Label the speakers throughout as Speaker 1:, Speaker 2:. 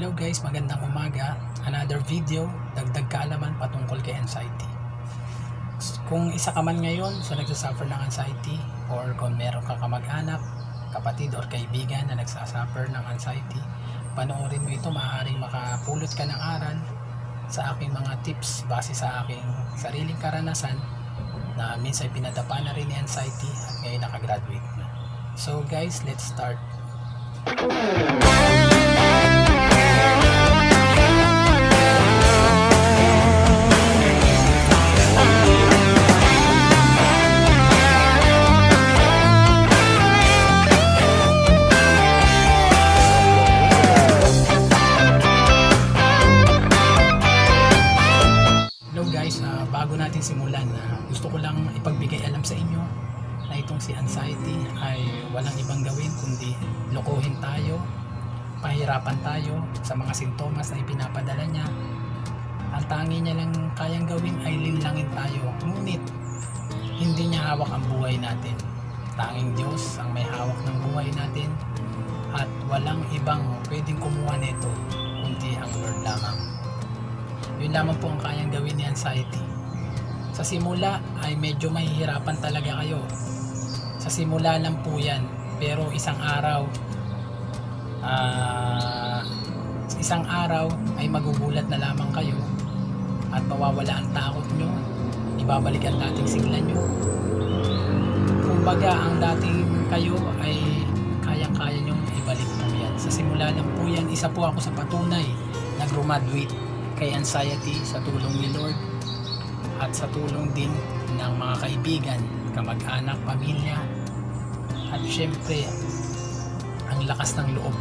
Speaker 1: Hello guys, magandang umaga. Another video, dagdag kaalaman patungkol kay anxiety. Kung isa ka man ngayon sa nagsasuffer ng anxiety or kung meron ka kamag-anak, kapatid or kaibigan na nagsasuffer ng anxiety, panoorin mo ito, maaaring makapulot ka ng aral sa aking mga tips base sa aking sariling karanasan na minsan pinadapa na rin ni anxiety at ngayon nakagraduate na. So guys, let's start. Ang buhay natin. Tanging Diyos ang may hawak ng buhay natin at walang ibang pwedeng kumuha nito kundi ang Lord lamang. Yun lamang po ang kayang gawin ni anxiety. Sa simula ay medyo mahihirapan talaga kayo. Sa simula lang po yan. Pero isang araw, ah, isang araw ay magugulat na lamang kayo at mawawala ang takot nyo. Ibabalik ang dating sigla nyo. Kumbaga, ang dating kayo ay kayang-kaya nyong ibalik po yan. Sa simula lang po yan, isa po ako sa patunay na graduate kay anxiety sa tulong ni Lord at sa tulong din ng mga kaibigan, kamag-anak, pamilya. At syempre ang lakas ng loob.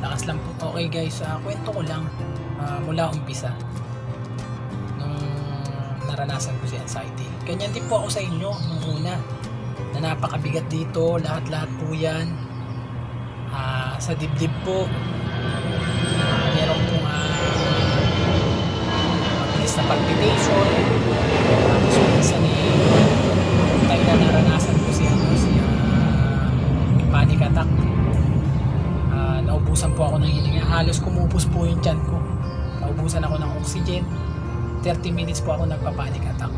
Speaker 1: Lakas lang po. Okay guys ah, kwento ko lang ah, mula umpisa nung naranasan ko si anxiety. Ganyan din po ako sa inyo nung una na napakabigat dito lahat-lahat po yan. Ah, sa dibdib po ah, meron pong ah, mabilis na palpitation. Tapos minsan eh time na naranasan ko si ano si ah, panic attack. Ah, naubusan po ako ng hininga. Halos kumupos po yung tiyan ko. Naubusan ako ng oxygen. 30 minutes po ako nagpa-panic attack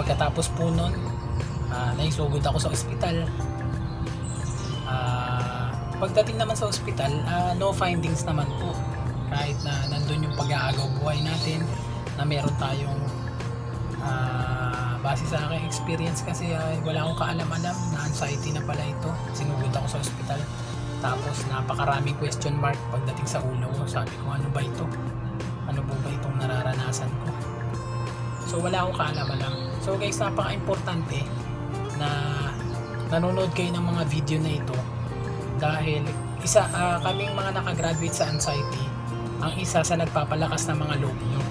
Speaker 1: pagkatapos po nun uh, naisugod ako sa ospital Ah, pagdating naman sa ospital, ah, no findings naman po. Kahit na nandun yung pag-aagaw buhay natin, na meron tayong ah, base sa aking experience kasi ay wala akong kaalam-alam na anxiety na pala ito. Sinugod ako sa ospital. Tapos napakaraming question mark pagdating sa ulo ko. Sabi ko, ano ba ito? Ano po ba itong nararanasan ko? So wala akong kaalam-alam. So guys, napaka-importante na nanonood kayo ng mga video na ito dahil isa ah, kaming mga nakagraduate sa anxiety ang isa sa nagpapalakas ng mga loob nyo.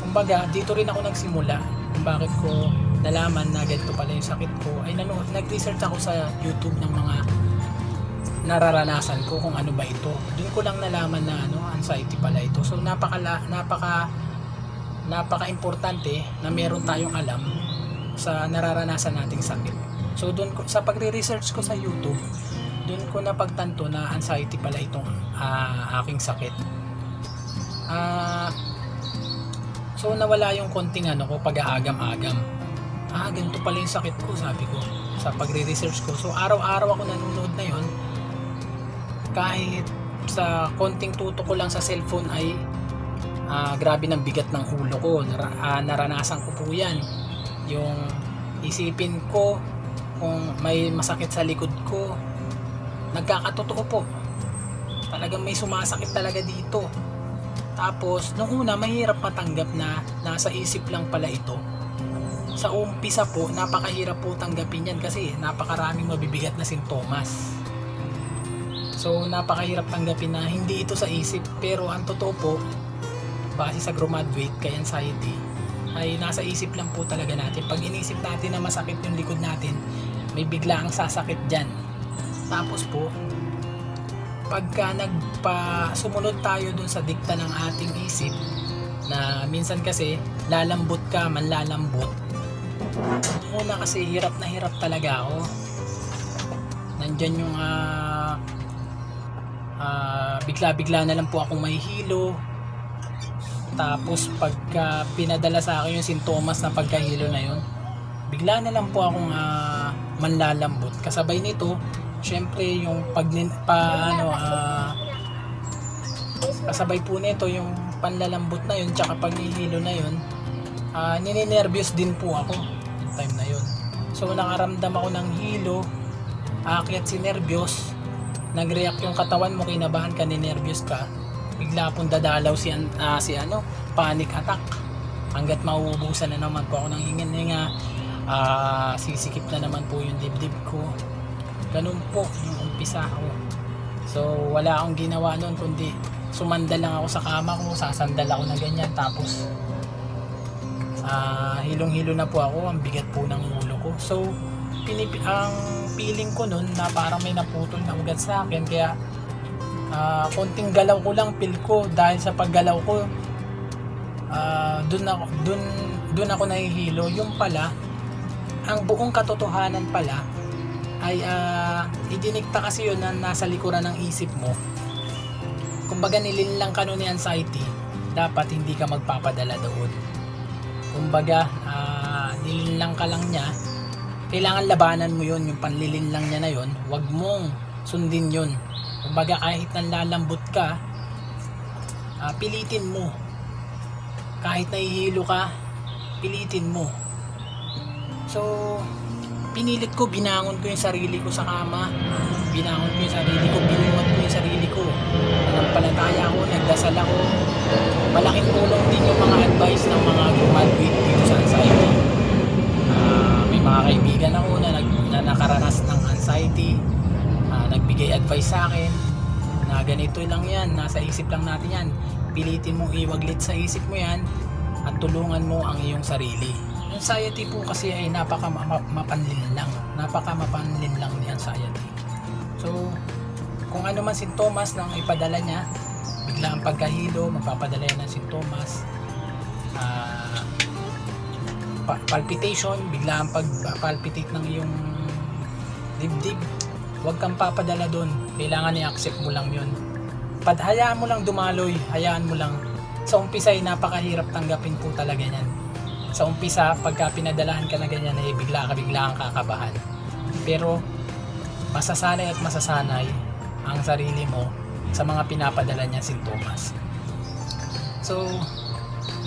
Speaker 1: Kumbaga dito rin ako nagsimula kung bakit ko nalaman na ganito pala yung sakit ko. Ay nanood, nag-research ako sa youtube ng mga nararanasan ko kung ano ba ito. Doon ko lang nalaman na ano anxiety pala ito. So napaka napaka napaka importante na meron tayong alam sa nararanasan nating sakit So doon ko sa pagre-research ko sa YouTube, doon ko napagtanto na anxiety pala itong ah, aking sakit. Ah so nawala yung konting ano ko pag-aagam-agam. Ah, ganito pala yung sakit ko, sabi ko sa pagre-research ko. So araw-araw ako nanonood na yon. Kahit sa konting tuto ko lang sa cellphone ay ah, grabe ng bigat ng ulo ko. Nara, ah, naranasan ko po yan. Yung isipin ko kung may masakit sa likod ko nagkakatotoo po talagang may sumasakit talaga dito tapos nung una mahirap matanggap na nasa isip lang pala ito sa umpisa po napakahirap po tanggapin yan kasi napakaraming mabibigat na sintomas so napakahirap tanggapin na hindi ito sa isip pero ang totoo po base sa graduate kay anxiety ay nasa isip lang po talaga natin. Pag inisip natin na masakit yung likod natin, may bigla ang sasakit dyan. Tapos po, pagka nagpa sumunod tayo dun sa dikta ng ating isip na minsan kasi lalambot ka man lalambot una kasi hirap na hirap talaga ako nandyan yung ah, Ah, bigla-bigla na lang po akong may hilo. Tapos pagka pinadala sa akin yung sintomas na pagkahilo na yun, bigla na lang po akong ah, manlalambot. Kasabay nito, syempre yung pag pa ano ah, kasabay po nito yung panlalambot na yun tsaka paghihilo na yun ah nininervyos din po ako yung time na yun so nakaramdam ako ng hilo aakyat si nervyos nag-react yung katawan mo kinabahan ka ninervyos ka bigla pong dadalaw si, ah, si ano panic attack. Hanggat mauubusan na naman po ako ng hinga ah sisikip na naman po yung dibdib ko. Ganun po yung umpisa ako so wala akong ginawa noon kundi sumandal lang ako sa kama ko sasandal ako na ganyan tapos ah hilong-hilo na po ako ang bigat po ng ulo ko. So pinip ang feeling ko noon na parang may naputol na ugat sa akin kaya ah, konting galaw ko lang feel ko dahil sa paggalaw ko ah doon ako doon doon ako nahihilo. Yung pala ang buong katotohanan pala ay ah, idinikta kasi yun na nasa likuran ng isip mo. Kumbaga nilinlang ka nun ni anxiety dapat hindi ka magpapadala doon. Kumbaga ah, nilinlang ka lang niya. Kailangan labanan mo yun yung panlilinlang niya na yun. Wag mong sundin yun kumbaga kahit nanlalambot ka ah, pilitin mo. Kahit nahihilo ka pilitin mo. So pinilit ko binangon ko yung sarili ko sa kama. Binangon ko yung sarili ko binuhat ko yung sarili ko. Nanampalataya ako nagdasal ako. Malaking tulong din yung mga advice ng mga graduate dito sa anxiety. Ah, may mga kaibigan ako na, nag, na nakaranas ng anxiety nagbigay advice sa akin na ganito lang yan nasa isip lang natin yan. Pilitin mo iwaglit sa isip mo yan at tulungan mo ang iyong sarili. Anxiety po kasi ay napaka ma- ma- mapanlinlang napaka mapanlinlang ni anxiety. So kung ano man sintomas ng ipadala niya bigla ang pagkahilo magpapadala yan ng sintomas. Pa- palpitation bigla ang pag-palpitate ng iyong dibdib huwag kang papadala doon kailangan i-accept mo lang yun. Pad, hayaan mo lang dumaloy. Hayaan mo lang. Sa umpisa ay napakahirap tanggapin po talaga yan. Sa umpisa pagka pinadalahan ka na ganyan ay bigla ka bigla kang kakabahan. Pero masasanay at masasanay ang sarili mo sa mga pinapadala niya sintomas so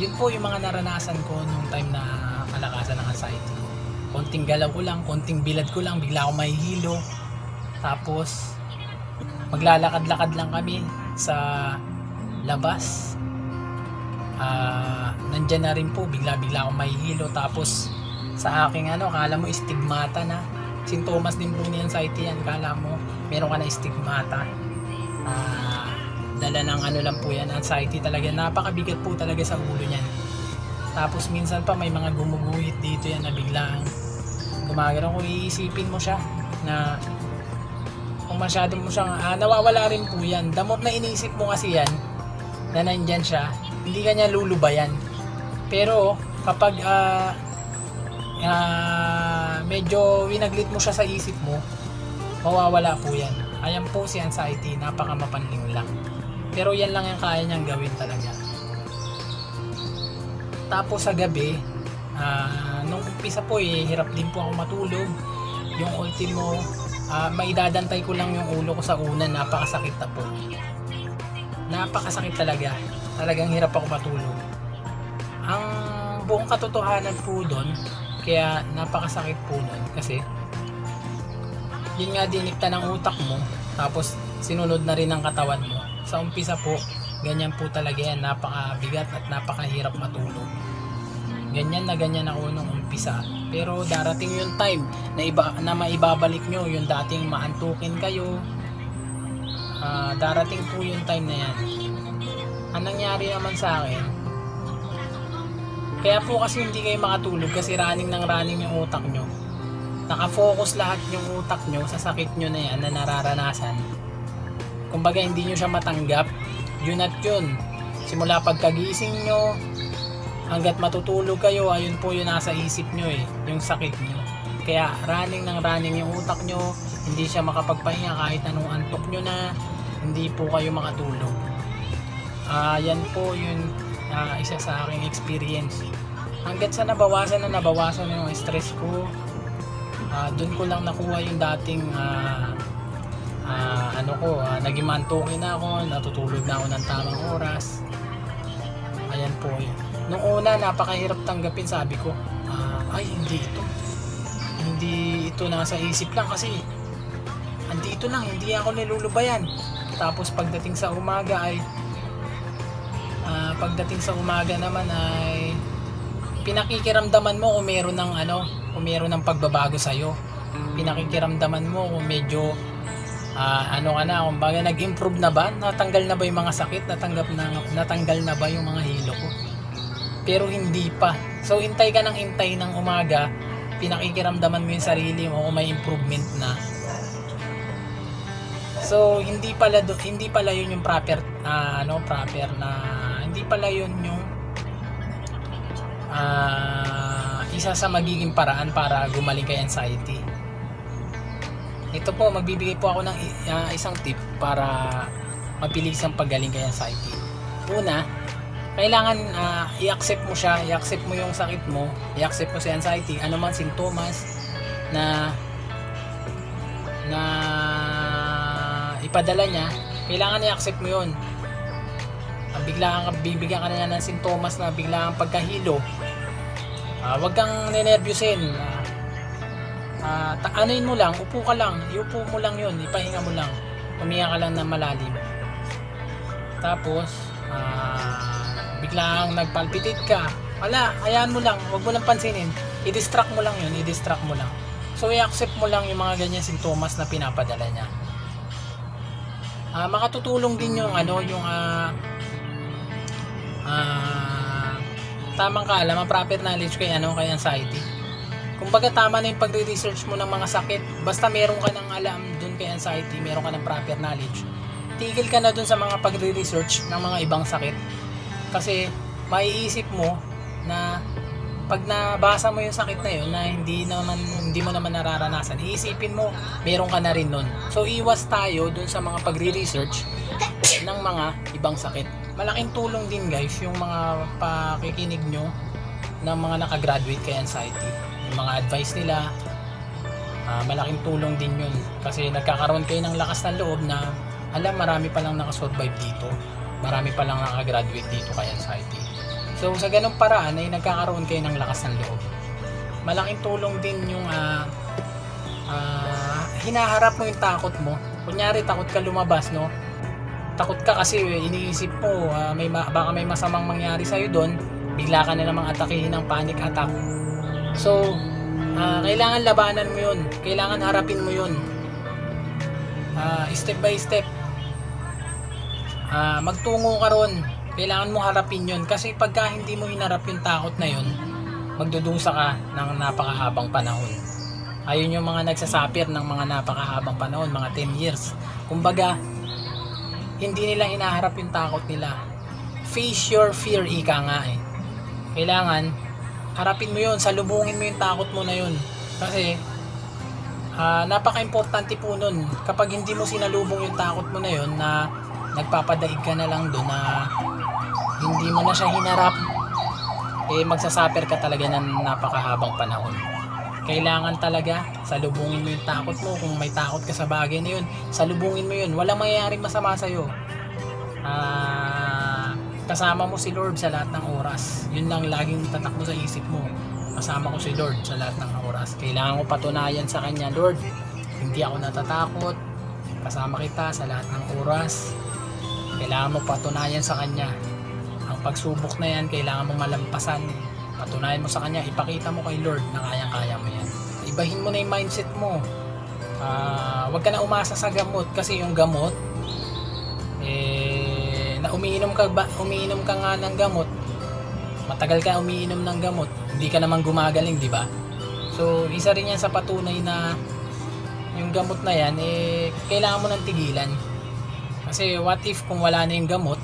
Speaker 1: yun po yung mga naranasan ko nung time na kalakasan ng anxiety ko. Konting galaw ko lang, konting bilad ko lang bigla ako mahihilo tapos maglalakad-lakad lang kami sa labas. Ah nandyan na rin po bigla-bigla ako mahihilo. Tapos sa aking ano kala mo stigmata na. Sintomas din po ni anxiety yan kala mo meron ka na stigmata ah dala ng ano lang po yan anxiety talaga. Napakabigat po talaga sa ulo niyan. Tapos minsan pa may mga gumuguhit dito yan na biglang gumagano kung iisipin mo siya na kung masyado mo siyang ah, nawawala rin po yan. Damot na inisip mo kasi yan na nandyan siya hindi ka niya lulubayan. Pero kapag ah, ah, medyo winaglit mo siya sa isip mo mawawala po yan. Ayan po si anxiety napaka mapanling lang. Pero yan lang yung kaya niyang gawin talaga. Tapos sa gabi ah, nung umpisa po eh hirap din po ako matulog. Yung ultimo ah, maidadantay ko lang yung ulo ko sa una. Napakasakit na po. Napakasakit talaga. Talagang hirap ako matulog. Ang buong katotohanan po doon kaya napakasakit po nun. Kasi yun nga dinikta ng utak mo tapos sinunod na rin ng katawan mo. Sa umpisa po ganyan po talaga yan. Napakabigat at napakahirap matulog. Ganyan na ganyan ako nung umpisa pero darating yung time na, iba, na maibabalik nyo yung dating maantukin kayo. Ah, darating po yung time na yan. Ang nangyari naman sa akin kaya po kasi hindi kayo makatulog kasi running ng running yung utak nyo. Nakafocus lahat yung utak nyo sa sakit nyo na yan na nararanasan. Kumbaga hindi nyo siya matanggap. Yun at yun. Simula pagkagising nyo hanggat matutulog kayo ayun po yung nasa isip nyo eh yung sakit nyo kaya running ng running yung utak nyo hindi siya makapagpahinga kahit anong antok nyo na hindi po kayo makatulog. Ah, yan po yung ah, isa sa aking experience. Hanggat sa nabawasan na nabawasan na yung stress ko, ah, doon ko lang nakuha yung dating ah, ah, ano ko, ah, naging mantukin na ako, natutulog na ako ng tamang oras. Ayan po yun. Nung una, napakahirap tanggapin, sabi ko, ah, ay hindi ito. Hindi ito nasa isip lang kasi andito lang, hindi ako nilulubayan. Tapos pagdating sa umaga ay ah, pagdating sa umaga naman ay pinakikiramdaman mo kung meron ng ano, kung meron ng pagbabago sa iyo. Pinakikiramdaman mo kung medyo ah, ano ka na, kung baga nag-improve na ba? Natanggal na ba yung mga sakit? Natanggap na, natanggal na ba yung mga hilo ko? Pero hindi pa. So, intay ka ng intay ng umaga, pinakikiramdaman mo yung sarili mo kung may improvement na. So, hindi pala do, hindi pala yun yung proper ah, ano, proper na hindi pala yun yung ah, isa sa magiging paraan para gumaling kay anxiety. Ito po, magbibigay po ako ng ah, isang tip para mabilis ang paggaling kay anxiety. Una, kailangan ah, i-accept mo siya, i-accept mo yung sakit mo, i-accept mo si anxiety, ano man sintomas na na ipadala niya, kailangan i-accept mo yun. Ang biglaan ka, bibigyan ka na ng sintomas na biglaan pagkahilo. Ah, wag kang ninervyusin. Ah, ah, ta- anuin mo lang, upo ka lang, iupo mo lang yun, ipahinga mo lang. Huminga ka lang ng malalim. Tapos, ah, biglang nagpalpitate ka. Wala, hayaan mo lang, wag mo lang pansinin. I-distract mo lang yun, i-distract mo lang. So, i-accept mo lang yung mga ganyan sintomas na pinapadala niya. Ah, makatutulong din yung ano, yung ah ah, tamang kaalaman, proper knowledge kay ano, kay anxiety. Kumbaga tama na yung pagre-research mo ng mga sakit. Basta meron ka ng alam dun kay anxiety, meron ka ng proper knowledge. Tigil ka na dun sa mga pagre-research ng mga ibang sakit. Kasi maiisip mo na pag nabasa mo yung sakit na yun na hindi naman hindi mo naman nararanasan, iisipin mo meron ka na rin nun. So iwas tayo dun sa mga pagre-research ng mga ibang sakit. Malaking tulong din guys yung mga pakikinig nyo ng mga nakagraduate kay anxiety. Yung mga advice nila, ah, malaking tulong din yun. Kasi nagkakaroon kayo ng lakas ng loob na alam marami palang nakasurvive dito. Marami palang nakagraduate dito kay anxiety. So sa ganung paraan ay nagkakaroon kayo ng lakas ng loob. Malaking tulong din yung ah, ah, hinaharap mo yung takot mo. Kunyari takot ka lumabas, no? Takot ka kasi eh, iniisip mo ah, may ma- baka may masamang mangyari sa doon, bigla ka na namang atakihin ng panic attack. So, ah, kailangan labanan mo 'yun. Kailangan harapin mo 'yun. Ah, step by step. Ah, magtungo ka ron. Kailangan mo harapin 'yun kasi pagka hindi mo hinarap yung takot na 'yun, magdudusa ka ng napakahabang panahon. Ayun yung mga nagsasapir ng mga napakahabang panahon, mga 10 years. Kumbaga, hindi nila hinaharap yung takot nila. Face your fear, ika nga eh. Kailangan, harapin mo yun, salubungin mo yung takot mo na yun. Kasi, ah, napaka-importante po nun. Kapag hindi mo sinalubong yung takot mo na yun, na nagpapadaig ka na lang doon na hindi mo na siya hinarap, eh magsasuffer ka talaga ng napakahabang panahon. Kailangan talaga salubungin mo yung takot mo. Kung may takot ka sa bagay na yun, salubungin mo yun. Walang mangyayaring masama sa'yo. Ah, kasama mo si Lord sa lahat ng oras. Yun lang laging tatak mo sa isip mo. Kasama ko si Lord sa lahat ng oras. Kailangan ko patunayan sa Kanya, Lord, hindi ako natatakot. Kasama kita sa lahat ng oras. Kailangan mo patunayan sa Kanya. Ang pagsubok na yan, kailangan mo malampasan. Patunayan mo sa Kanya, ipakita mo kay Lord na kayang-kaya mo yan. Ibahin mo na yung mindset mo. Ah, wag ka na umasa sa gamot kasi yung gamot eh na umiinom ka ba umiinom ka nga ng gamot matagal ka umiinom ng gamot hindi ka naman gumagaling di ba so isa rin yan sa patunay na yung gamot na yan eh kailangan mo nang tigilan kasi what if kung wala na yung gamot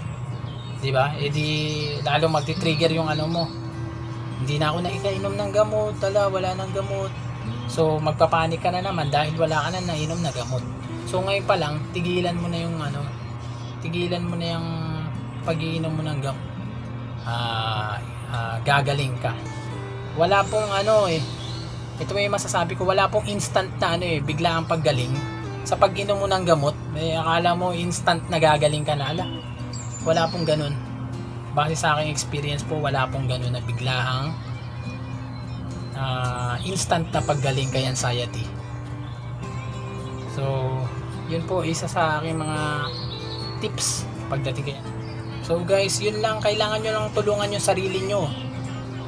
Speaker 1: di ba? Eh di lalo magti-trigger yung ano mo. Hindi na ako naikainom ng gamot tala wala nang gamot. So magpapanik ka na naman dahil wala ka na nainom na gamot. So ngayon pa lang tigilan mo na yung ano tigilan mo na yung pag-iinom mo ng gamot, ah, ah, gagaling ka. Wala pong ano eh, ito may masasabi ko, wala pong instant na ano eh, bigla ang paggaling. Sa pag-inom mo ng gamot, eh, akala mo instant na gagaling ka na. Ala, wala pong ganun. Base sa aking experience po, wala pong ganun na biglaang ah, instant na paggaling kay anxiety. So, yun po isa sa aking mga tips pagdating kay So guys, yun lang kailangan nyo lang tulungan yung sarili nyo.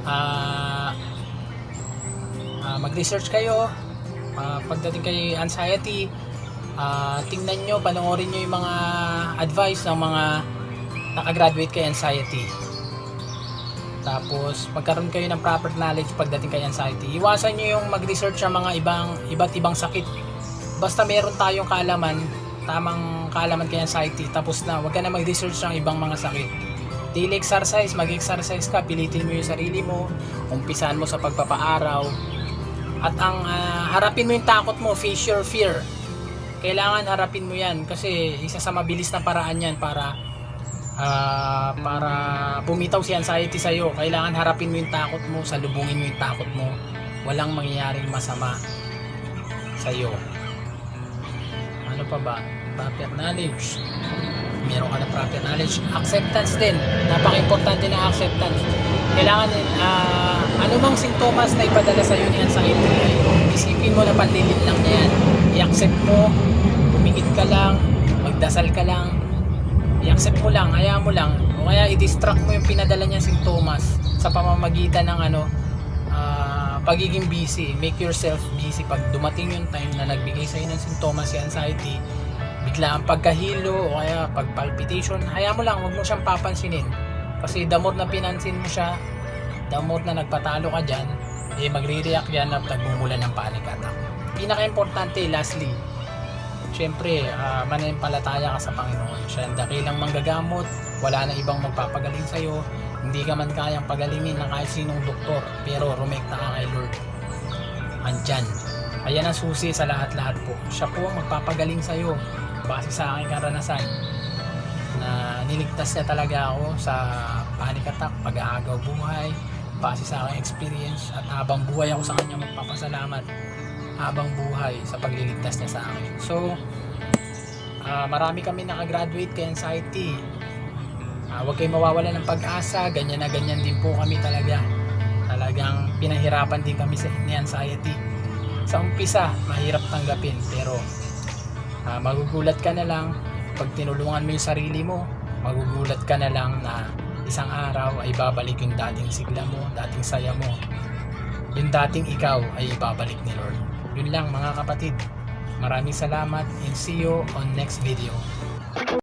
Speaker 1: Ah ah, mag-research kayo Ah, pagdating kay anxiety ah, tingnan nyo, panoorin nyo yung mga advice ng mga nakagraduate kay anxiety. Tapos magkaroon kayo ng proper knowledge pagdating kay anxiety. Iwasan nyo yung mag-research sa mga ibang iba't ibang sakit. Basta meron tayong kaalaman tamang kaalaman kay anxiety tapos na wag ka na mag-research ng ibang mga sakit. Daily exercise mag-exercise ka pilitin mo yung sarili mo umpisan mo sa pagpapaaraw. At ang ah, harapin mo yung takot mo face your fear kailangan harapin mo yan kasi isa sa mabilis na paraan yan para ah, para bumitaw si anxiety sa'yo. Kailangan harapin mo yung takot mo salubungin mo yung takot mo. Walang mangyayaring masama sa'yo. Ano pa ba? Proper knowledge. Meron ka na proper knowledge. Acceptance din. Napaka-importante ng acceptance. Kailangan din ah, anumang sintomas na ipadala sa'yo ni anxiety isipin mo na panlilin lang niya yan i-accept mo. Pumikit ka lang. Magdasal ka lang. I-accept mo lang, hayaan mo lang. O kaya i-distract mo yung pinadala niya sintomas sa pamamagitan ng ano ah, pagiging busy. Make yourself busy. Pag dumating yung time na nagbigay sa'yo ng sintomas si anxiety bigla ang pagkahilo o kaya pag palpitation hayaan mo lang, huwag mo siyang papansinin. Kasi the more na pinansin mo siya the more na nagpatalo ka dyan eh magre-react yan at nagmumula ng panic attack pinaka-importante lastly Siyempre, uh, mananampalataya ka sa Panginoon. Siya ang dakilang manggagamot. Wala na ibang magpapagaling sa'yo. Hindi ka man kayang pagalingin ng kahit sinong doktor. Pero rumekta ka kay Lord. Andyan. Ayan ang susi sa lahat-lahat po. Siya po ang magpapagaling sa'yo. Base sa aking karanasan. Na niligtas niya talaga ako sa panic attack, pag-aagaw buhay. Base sa aking experience. At habang buhay ako sa kanya magpapasalamat habang buhay sa pagliligtas niya sa akin. So, ah, marami kami nakagraduate kay anxiety. Ah, huwag kayong mawawala ng pag-asa. Ganyan na ganyan din po kami talaga. Talagang pinahirapan din kami sa ni anxiety. Sa umpisa, mahirap tanggapin. Pero, ah, magugulat ka na lang pag tinulungan mo yung sarili mo. Magugulat ka na lang na isang araw ay babalik yung dating sigla mo, dating saya mo. Yung dating ikaw ay ibabalik ni Lord. Yun lang mga kapatid. Maraming salamat and see you on next video.